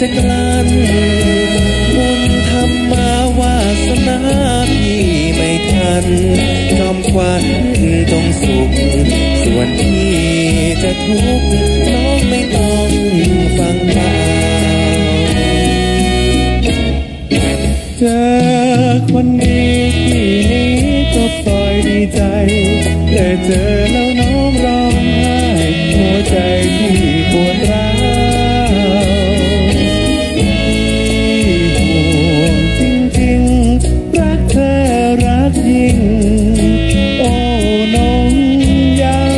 จะกลั้นบุญธรรมาวาสนาพี่ไม่ทันจอมควันต้องสุข ส่วนพี่จะทุกข์น้องไม่ต้องฟังข่าเจอคนดีที่นี้ก็ปล่อยดีใจแต่เจอแล้วน้อง ยิ่ง โอ้น้องเยาว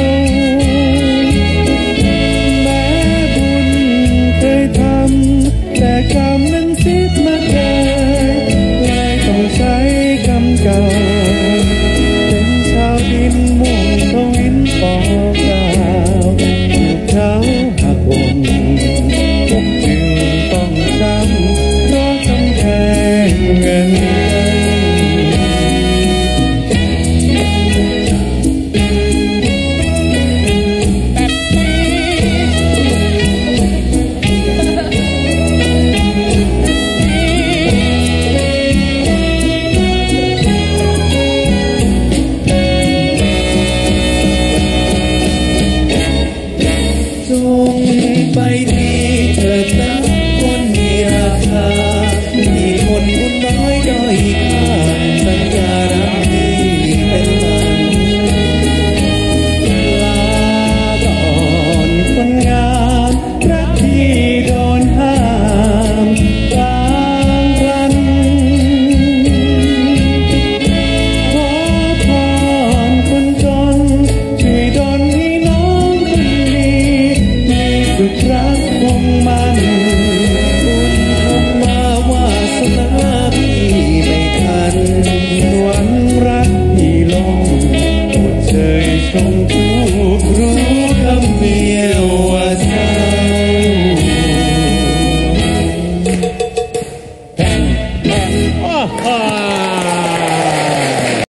แม้บุญเคยทำ แต่กรรมนั้นซิดมาเกยเลยต้องใช้กรรมเก่า จ